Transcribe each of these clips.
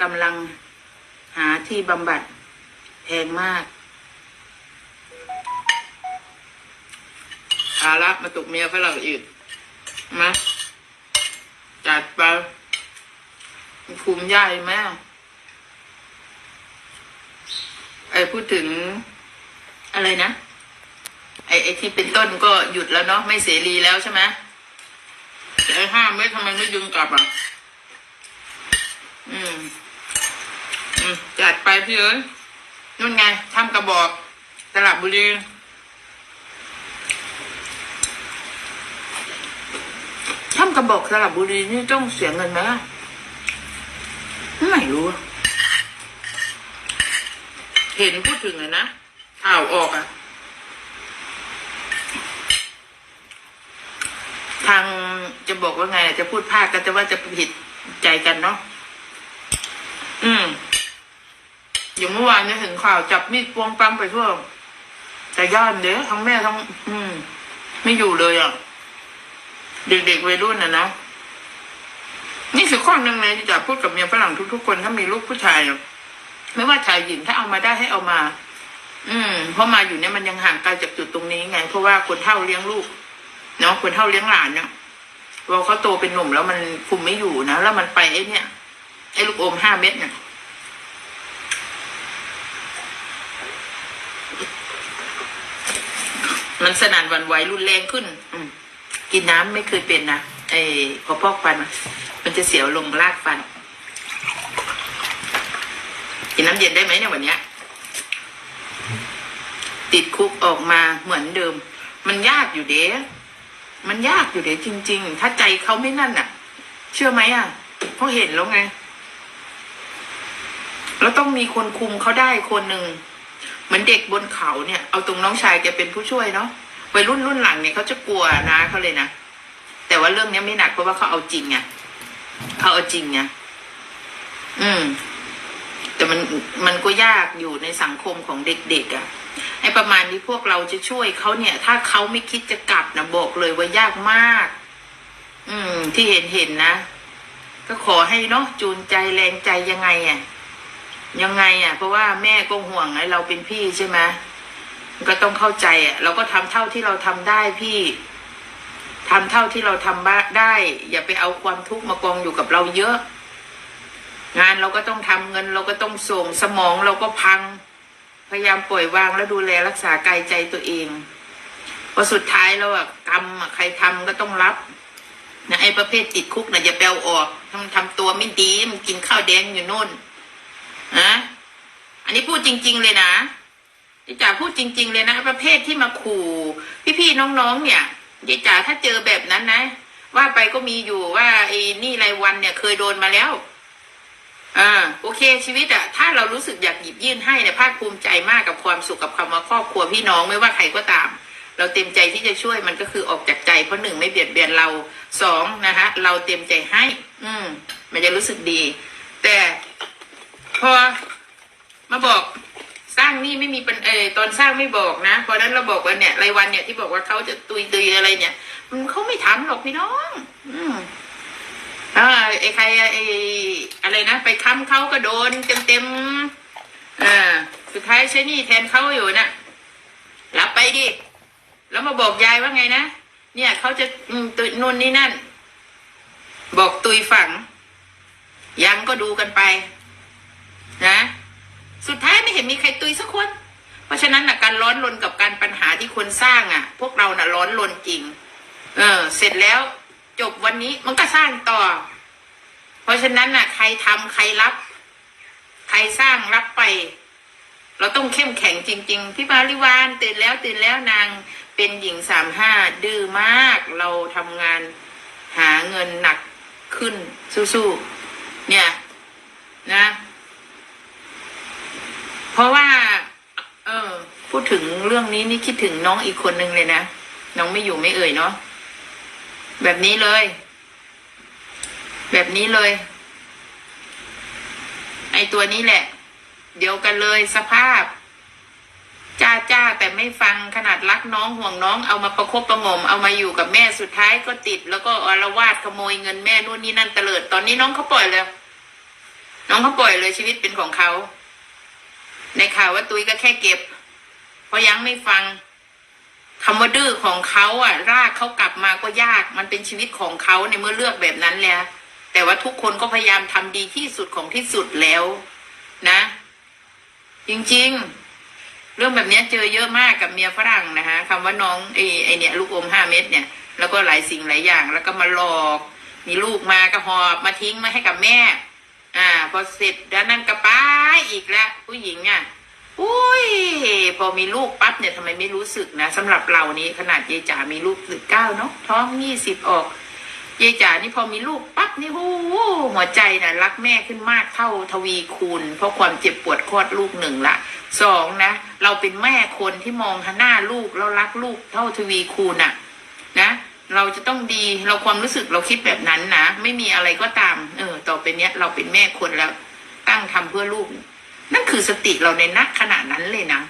กำลังหาที่บำบัดแพงมากเอาละมาตกเมียฝรั่งอีกมาจัดไปภูมิใหญ่ไหมไอพูดถึงอะไรนะไอไอที่เป็นต้นก็หยุดแล้วเนาะไม่เสรีแล้วใช่ไหมไอห้ามไม่ทำไมไม่ดึงกลับอะ อืม อืม จัดไปพี่เอ้ยนู่นไงทำกระบอกตลับบุรีทำกระบอกสลับบุรีนี่ต้องเสียเงินไหมไม่รู้ เห็นพูดถึงเลยนะข่าวออกอะทางจะบอกว่าไง จะพูดภาคก็จะว่าจะผิดใจกันเนาะ อืม อย่างเมื่อวานเนี่ยเห็นข่าวจับมีดปวงปังไปทั่วแต่ย่านเด้อทั้งแม่ทั้ง อืม ไม่อยู่เลยอะ เด็กๆวัยรุ่นนะนะนี่คือข้อหนึ่งเลยที่จะพูดกับเมียฝรั่งทุกๆคนถ้ามีลูกผู้ชายอะไม่ว่าชายหญิงถ้าเอามาได้ให้เอามา อืมเพราะมาอยู่เนี่ยมันยังห่างไกลจากจุดตรงนี้ไงเพราะว่าคนเท่าเลี้ยงลูกเนาะคนเท่าเลี้ยงหลานเนี่ยพอเขาโตเป็นหนุ่มแล้วมันคุมไม่อยู่นะแล้วมันไปไอ้เนี่ยไอ้ลูกอมห้าเม็ดเนี่ย มันสนั่นวันไหวรุนแรงขึ้น อืกินน้ำไม่เคยเป็นนะไอ้พอพอกฟันมันจะเสียวลงลากฟัน กินน้ำเย็นได้ไหมเนี่ยวันเนี้ย ติดคุกออกมาเหมือนเดิม มันยากอยู่เด้มันยากอยู่เด้จริง ๆ ถ้าใจเขาไม่นั่นอะ เชื่อไหมอะเพราะเห็นแล้วไง แล้วต้องมีคนคุมเขาได้คนหนึ่ง เหมือนเด็กบนเขาเนี่ยเอาตรงน้องชายแกเป็นผู้ช่วยเนาะวัยรุ่นรุ่นหลังเนี่ยเขาจะกลัวนะเขาเลยนะแต่ว่าเรื่องนี้ไม่หนักเพราะว่าเขาเอาจริงไงเขาเอาจริงไงอืม แต่มันมันก็ยากอยู่ในสังคมของเด็กๆอะ่ะไอ้ประมาณนี้พวกเราจะช่วยเขาเนี่ย ถ้าเขาไม่คิดจะกลับนะบอกเลยว่ายากมาก อืม ที่เห็นเห็นนะก็ขอให้เนาะจูนใจแรงใจยังไงอะ่ะ ยังไงอะเพราะว่าแม่ก็ห่วงไอ้เราเป็นพี่ใช่ไหมก็ต้องเข้าใจอะ เราก็ทำเท่าที่เราทำได้พี่ทำเท่าที่เราทำบ้าได้ อย่าไปเอาความทุกข์มากองอยู่กับเราเยอะ งานเราก็ต้องทำเงิน เราก็ต้องส่งสมองเราก็พัง พยายามปล่อยวางแล้วดูแลรักษากายใจตัวเองเพราะสุดท้ายแล้วอะกรรมใครทำก็ต้องรับนะไอ้ประเภทติดคุกนะอย่าไปเอออกทำทำตัวไม่ดีมันกินข้าวแดงอยู่นู่น นะอันนี้พูดจริง ๆ เลยนะที่จ๋าพูดจริง ๆ เลยนะ ประเภทที่มาขู่พี่ๆน้องๆเนี่ยยายจ๋าถ้าเจอแบบนั้นนะ ว่าไปก็มีอยู่ว่าไอ้นี่รายวันเนี่ยเคยโดนมาแล้วอ่าโอเคชีวิตอะถ้าเรารู้สึกอยากหยิบยื่นให้เนี่ยภาคภูมิใจมากกับความสุขกับคำว่าครอบครัวพี่น้องไม่ว่าใครก็ตาม เราเต็มใจที่จะช่วยมันก็คือออกจากใจเพราะหนึ่งไม่เบียดเบียนเราสองนะฮะเราเต็มใจให้ อืม มันจะรู้สึกดี แต่ พอมาบอกสร้างนี่ไม่มีปัญเออตอนสร้างไม่บอกนะเพราะนั้นเราบอกว่าเนี่ยรายวันเนี่ยที่บอกว่าเขาจะตุยตุยอะไรเนี่ย มันเขาไม่ทำหรอกพี่น้อง อืมอ่าไอ้ใครไอ้อะไรนะไปค้ำเขาก็โดนเต็มเต็มอ่าสุดท้ายใช้นี่แทนเขาอยู่นะ่ะรับไปดิแล้วมาบอกยายว่าไงนะเนี่ยเขาจะอืมตุยนู่นนี่นั่น บอกตุยฝัง ยังก็ดูกันไป นะ สุดท้ายไม่เห็นมีใครตุยสักคน เพราะฉะนั้นนะการร้อนรนกับการปัญหาที่คนสร้างอะ่ะ พวกเราน่ะร้อนรนจริง เออ เสร็จแล้วจบวันนี้มันก็สร้างต่อ เพราะฉะนั้นน่ะ ใครทำใครรับ ใครสร้างรับไป เราต้องเข้มแข็งจริง ๆ พี่มาริวานตื่นแล้วตื่นแล้วนางเป็นหญิงสามห้าดื้อมาก เราทำงานหาเงินหนักขึ้นสู้ๆเนี่ย นะ เพราะว่า เออ พูดถึงเรื่องนี้นี่คิดถึงน้องอีกคนนึงเลยนะ น้องไม่อยู่ไม่เอ่ยเนาะ แบบนี้เลย แบบนี้เลย ไอตัวนี้แหละ เดียวกันเลยสภาพ จ้าจ้าแต่ไม่ฟังขนาดรักน้องห่วงน้องเอามาประคบประงมเอามาอยู่กับแม่สุดท้ายก็ติด แล้วก็อารวาสขโมยเงินแม่นู่นนี่นั่นเตลิด ตอนนี้น้องเขาปล่อยแล้วน้องเขาปล่อยเลยชีวิตเป็นของเขา ในข่าวว่าตุ้ยก็แค่เก็บ เพราะยังไม่ฟังคำว่าดื้อของเขาอะ รากเขากลับมาก็ยาก มันเป็นชีวิตของเขาในเมื่อเลือกแบบนั้นแล้ว แต่ว่าทุกคนก็พยายามทำดีที่สุดของที่สุดแล้ว นะ จริง ๆ เรื่องแบบนี้เจอเยอะมากกับเมียฝรั่งนะคะคำว่าน้องไอ้ไอเนี่ย ลูกอมห้าเม็ดเนี่ย แล้วก็หลายสิ่งหลายอย่าง แล้วก็มาหลอก มีลูกมาก็หอบมาทิ้งมาให้กับแม่ อ่า พอเสร็จแล้วนั่นก็ไปอีกแล้วผู้หญิงอะอุ้ยพอมีลูกปั๊บเนี่ยทำไมไม่รู้สึกนะสำหรับเรานี้ขนาดยายจ๋ามีลูกสิบเก้าเนาะท้องยี่สิบออกยายจ๋านี่พอมีลูกปั๊บนี่หูหัวใจน่ะรักแม่ขึ้นมากเท่าทวีคูณ เพราะความเจ็บปวดคลอดลูกหนึ่งละสองนะ เราเป็นแม่คนที่มองหน้าลูกแล้วรักลูกเท่าทวีคูณอะนะ เราจะต้องดีเราความรู้สึกเราคิดแบบนั้นนะไม่มีอะไรก็ตาม เออ ต่อไปเนี้ยเราเป็นแม่คนแล้ว ตั้งทำเพื่อลูก นั่นคือสติเราในนักขณะนั้นเลยนะ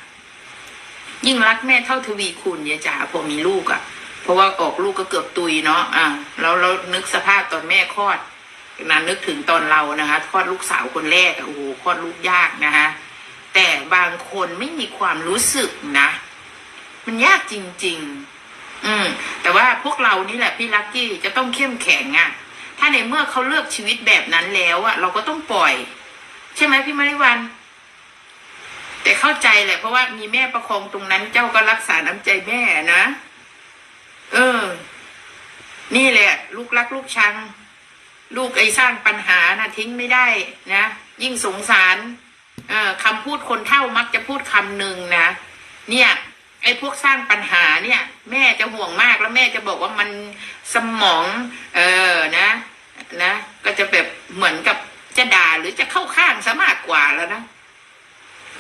ยิ่งรักแม่เท่าทวีคูณเนี่ยจ๋าพอมีลูกอะ่ะ เพราะว่าออกลูกก็เกือบตุยเนาะอ่าแล้วเรานึกสภาพตอนแม่คลอดนะนึกถึงตอนเรานะคะคลอดลูกสาวคนแรกอะโอ้โหคลอดลูกยากนะคะแต่บางคนไม่มีความรู้สึกนะ มันยากจริง ๆ อืม แต่ว่าพวกเรานี่แหละพี่ลักกี้จะต้องเข้มแข็งอะ่ะ ถ้าในเมื่อเขาเลือกชีวิตแบบนั้นแล้วอะ่ะ เราก็ต้องปล่อย ใช่ไหมพี่มาริวัน แต่เข้าใจแหละ เพราะว่ามีแม่ประคองตรงนั้น เจ้าก็รักษาน้ำใจแม่นะเออ นี่แหละ ลูกรักลูกชัง ลูกไอ้สร้างปัญหานะทิ้งไม่ได้นะยิ่งสงสารเออคำพูดคนเท่ามักจะพูดคำหนึ่งนะเนี่ย ไอ้พวกสร้างปัญหาเนี่ย แม่จะห่วงมากแล้วแม่จะบอกว่ามันสมอง เออนะ นะ ก็จะแบบเหมือนกับจะด่าหรือจะเข้าข้างซะมากกว่าแล้วนะ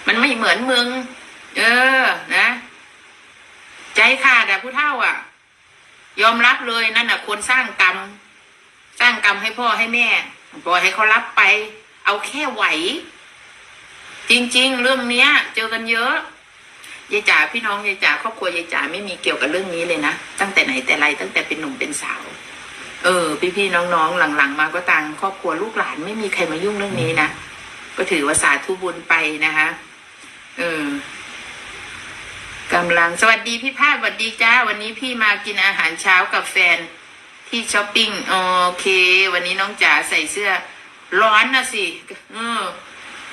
มันไม่เหมือนมึง เออ นะ ใจขาดอะผู้เท่าอะยอมรับเลยนั่นอะคนสร้างกรรมสร้างกรรมให้พ่อให้แม่ปล่อยให้เขารับไป เอาแค่ไหว จริง ๆ เรื่องเนี้ย เจอกันเยอะ ยายจ๋าพี่น้องยายจ๋าครอบครัวยายจ๋าไม่มีเกี่ยวกับเรื่องนี้เลยนะตั้งแต่ไหนแต่ไรตั้งแต่เป็นหนุ่มเป็นสาว เออ พี่ๆน้องๆหลังๆ มาก็ต่างครอบครัวลูกหลานไม่มีใครมายุ่งเรื่องนี้นะก็ถือว่าสาธุบุญไปนะคะเออกำลังสวัสดีพี่ภาพสวัสดีจ้า วันนี้พี่มากินอาหารเช้ากับแฟนที่ช้อปปิ้งโอเค วันนี้น้องจ๋าใส่เสื้อ ร้อนนะสิเออ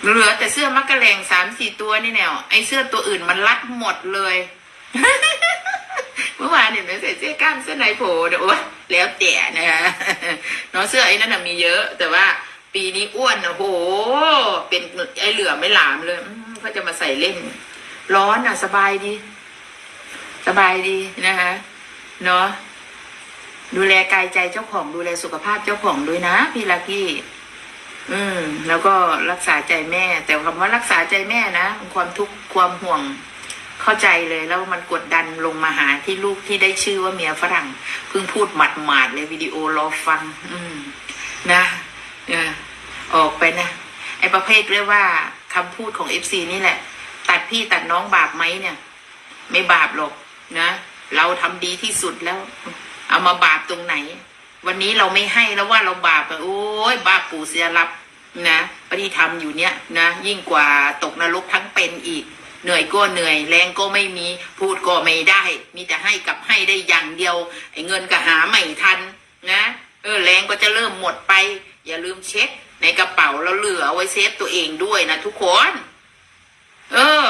เหลือแต่เสื้อมักกะแรงสามสี่ตัวนี่แนวไอ้เสื้อตัวอื่นมันรัดหมดเลย เมื่อวานเห็นไหมใส่เสื้อกล้ามเสื้อในโผล่เดี๋ยวโอ๊ยแล้วแต่นะคะเนาะเสื้อไอ้นั่นมีเยอะ แต่ว่าปีนี้อ้วนนะโหเป็นไอ้เหลือไม่หลามเลยอืมเขาจะมาใส่เล่น ร้อนอะ สบายดี สบายดีนะคะเนาะดูแลกายใจเจ้าของดูแลสุขภาพเจ้าของด้วยนะพี่ลักกี้ อืม แล้วก็รักษาใจแม่ แต่คำว่ารักษาใจแม่นะความทุกข์ความห่วงเข้าใจเลยแล้วมันกดดันลงมาหาที่ลูกที่ได้ชื่อว่าเมียฝรั่งเพิ่งพูดหมาดๆเลยวิดีโอรอฟัง อืม นะเออออกไปนะไอประเภทเรียกว่าคำพูดของเอฟซีนี่แหละ ตัดพี่ตัดน้องบาปไหมเนี่ย ไม่บาปหรอกนะ เราทำดีที่สุดแล้ว เอามาบาปตรงไหน วันนี้เราไม่ให้แล้วว่าเราบาปโอ้ยบาปปู่เสียรับนะปฏิธรรมอยู่เนี้ยนะยิ่งกว่าตกนรกทั้งเป็นอีก เหนื่อยก็เหนื่อย แรงก็ไม่มีพูดก็ไม่ได้ มีแต่ให้กับให้ได้อย่างเดียวไอ้เงินก็หาไม่ทันนะเออแรงก็จะเริ่มหมดไป อย่าลืมเช็ค ในกระเป๋าแล้วเหลือเอาไว้เซฟตัวเองด้วยนะทุกคน เออ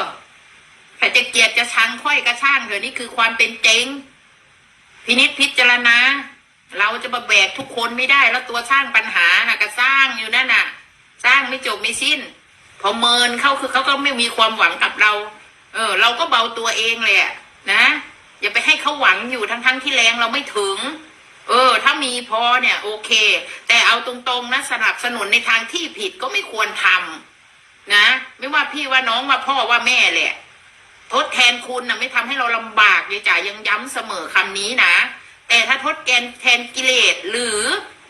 ใครจะเกลียดจะชังค่อยกระช่างเถอะนี่คือความเป็นจริงพินิจพิจารณา เราจะมาแบกทุกคนไม่ได้ แล้วตัวสร้างปัญหาน่ะก็สร้างอยู่นั่นน่ะ สร้างไม่จบไม่สิ้น พอเมินเขาคือเขาก็ไม่มีความหวังกับเรา เออ เราก็เบาตัวเองเลยอะนะอย่าไปให้เขาหวังอยู่ทั้งๆทที่แรงเราไม่ถึง เออ ถ้ามีพอเนี่ย โอเค แต่เอาตรงๆนะสนับสนุนในทางที่ผิดก็ไม่ควรทำนะไม่ว่าพี่ว่าน้องว่าพ่อว่าแม่แหละทดแทนคุณนะไม่ทำให้เราลำบากยายจ๋ายังย้ำเสมอคำนี้นะ แต่ถ้าทดแทนแทนกิเลสหรือ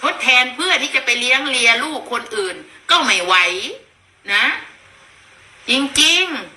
ทดแทนเพื่อที่จะไปเลี้ยงเลียลูกคนอื่น ก็ไม่ไหวนะ จริงๆ